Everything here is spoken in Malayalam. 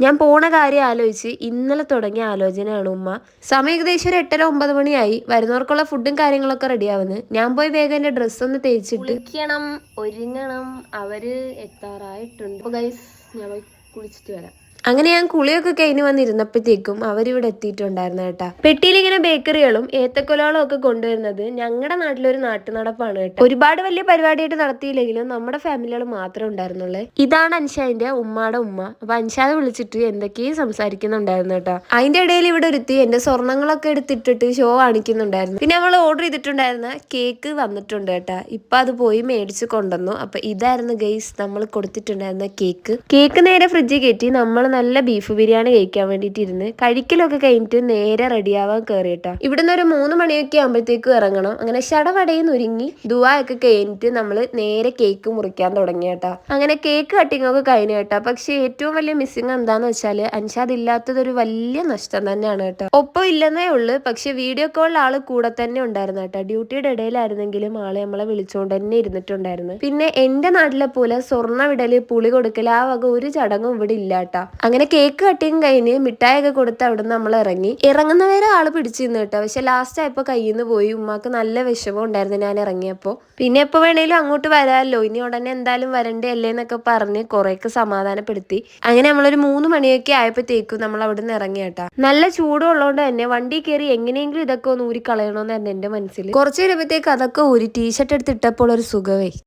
ഞാൻ പോണ കാര്യം ആലോചിച്ച് ഇന്നലെ തുടങ്ങിയ ആലോചനയാണ് ഉമ്മ. സമയം ഏകദേശം ഒരു എട്ടര ഒമ്പത് മണിയായി. വരുന്നവർക്കുള്ള ഫുഡും കാര്യങ്ങളൊക്കെ റെഡിയാവുന്നു ഞാൻ പോയി വേഗം എന്റെ ഡ്രസ്സ് ഒന്ന് തേച്ചിട്ട് ഒരുങ്ങണം. അവർ എത്താറായിട്ടുണ്ട്. ഞാൻ പോയി കുളിച്ചിട്ട് വരാം. അങ്ങനെ ഞാൻ കുളിയൊക്കെ കഴിഞ്ഞ് വന്നിരുന്നപ്പോഴത്തേക്കും അവരിവിടെ എത്തിയിട്ടുണ്ടായിരുന്നു കേട്ടാ. പെട്ടിയിൽ ഇങ്ങനെ ബേക്കറികളും ഏത്തക്കൊലകളും ഒക്കെ കൊണ്ടുവരുന്നത് ഞങ്ങളുടെ നാട്ടിലൊരു നാട്ടു നടപ്പാണ് കേട്ടോ. ഒരുപാട് വലിയ പരിപാടിയായിട്ട് നടത്തിയില്ലെങ്കിലും നമ്മുടെ ഫാമിലികൾ മാത്രമേ ഉണ്ടായിരുന്നുള്ളൂ. ഇതാണ് അൻഷാന്റെ ഉമ്മാടെ ഉമ്മ. അപ്പൊ അൻഷാദ് വിളിച്ചിട്ട് എന്തൊക്കെയും സംസാരിക്കുന്നുണ്ടായിരുന്നു കേട്ടോ. അതിന്റെ ഇടയിൽ ഇവിടെ ഒരുത്തി എന്റെ സ്വർണങ്ങളൊക്കെ എടുത്തിട്ടിട്ട് ഷോ കാണിക്കുന്നുണ്ടായിരുന്നു. പിന്നെ നമ്മൾ ഓർഡർ ചെയ്തിട്ടുണ്ടായിരുന്ന കേക്ക് വന്നിട്ടുണ്ട് കേട്ടാ. ഇപ്പൊ അത് പോയി മേടിച്ച് കൊണ്ടുവന്നു. അപ്പൊ ഇതായിരുന്നു ഗൈസ് നമ്മൾ കൊടുത്തിട്ടുണ്ടായിരുന്ന കേക്ക്. കേക്ക് നേരെ ഫ്രിഡ്ജിൽ കയറ്റി നമ്മൾ നല്ല ബീഫ് ബിരിയാണി കഴിക്കാൻ വേണ്ടിയിട്ട് ഇരുന്ന് കഴിക്കലൊക്കെ കഴിഞ്ഞിട്ട് നേരെ റെഡിയാവാൻ കയറിയിട്ടാ ഇവിടുന്ന് ഒരു മൂന്ന് മണിയൊക്കെ ആകുമ്പോഴത്തേക്കും ഇറങ്ങണം. അങ്ങനെ ശടവടയിൽ ഒരുങ്ങി ദുവാ ഒക്കെ കഴിഞ്ഞിട്ട് നമ്മൾ നേരെ കേക്ക് മുറിക്കാൻ തുടങ്ങി കേട്ടാ അങ്ങനെ കേക്ക് കട്ടിങ് ഒക്കെ കഴിഞ്ഞു കേട്ടാ പക്ഷെ ഏറ്റവും വലിയ മിസ്സിങ് എന്താന്ന് വെച്ചാൽ അൻഷാദ് ഇല്ലാത്തത് ഒരു വലിയ നഷ്ടം തന്നെയാണ് കേട്ടോ. ഒപ്പം ഇല്ലെന്നേ ഉള്ളു. പക്ഷെ വീഡിയോ കോളിൽ ആൾ കൂടെ തന്നെ ഉണ്ടായിരുന്നു കേട്ടോ. ഡ്യൂട്ടിയുടെ ഇടയിലായിരുന്നെങ്കിലും ആൾ നമ്മളെ വിളിച്ചുകൊണ്ട് തന്നെ ഇരുന്നിട്ടുണ്ടായിരുന്നു. പിന്നെ എന്റെ നാട്ടിലെ പോലെ സ്വർണ വിടൽ പുളി കൊടുക്കൽ ആ വക ഒരു ചടങ്ങും ഇവിടെ ഇല്ല കേട്ടോ അങ്ങനെ കേക്ക് കട്ടിങ് കഴിഞ്ഞ് മിഠായി ഒക്കെ കൊടുത്ത് അവിടെ നമ്മൾ ഇറങ്ങി. ഇറങ്ങുന്നവരെ ആൾ പിടിച്ചു നിന്ന് കേട്ടോ. പക്ഷെ ലാസ്റ്റ് ആയപ്പോ കയ്യിൽ നിന്ന് പോയി. ഉമ്മാക്ക് നല്ല വിഷമം ഉണ്ടായിരുന്നു ഞാൻ ഇറങ്ങിയപ്പോൾ പിന്നെ എപ്പോ വേണേലും അങ്ങോട്ട് വരാമല്ലോ ഇനി ഉടനെ എന്തായാലും വരണ്ടേ അല്ലേ എന്നൊക്കെ പറഞ്ഞ് കുറേക്ക് സമാധാനപ്പെടുത്തി. അങ്ങനെ നമ്മളൊരു മൂന്ന് മണിയൊക്കെ ആയപ്പോഴത്തേക്കും നമ്മൾ അവിടെ നിന്ന് ഇറങ്ങി കേട്ടാ. നല്ല ചൂടുള്ളതുകൊണ്ട് തന്നെ വണ്ടി കയറി എങ്ങനെയെങ്കിലും ഇതൊക്കെ ഒന്ന് ഊരി കളയണമെന്നായിരുന്നു എന്റെ മനസ്സിൽ കുറച്ച് കഴിയുമ്പോഴത്തേക്ക് അതൊക്കെ ഊരി ടീഷർട്ട് എടുത്തിട്ടപ്പോൾ ഒരു സുഖമേ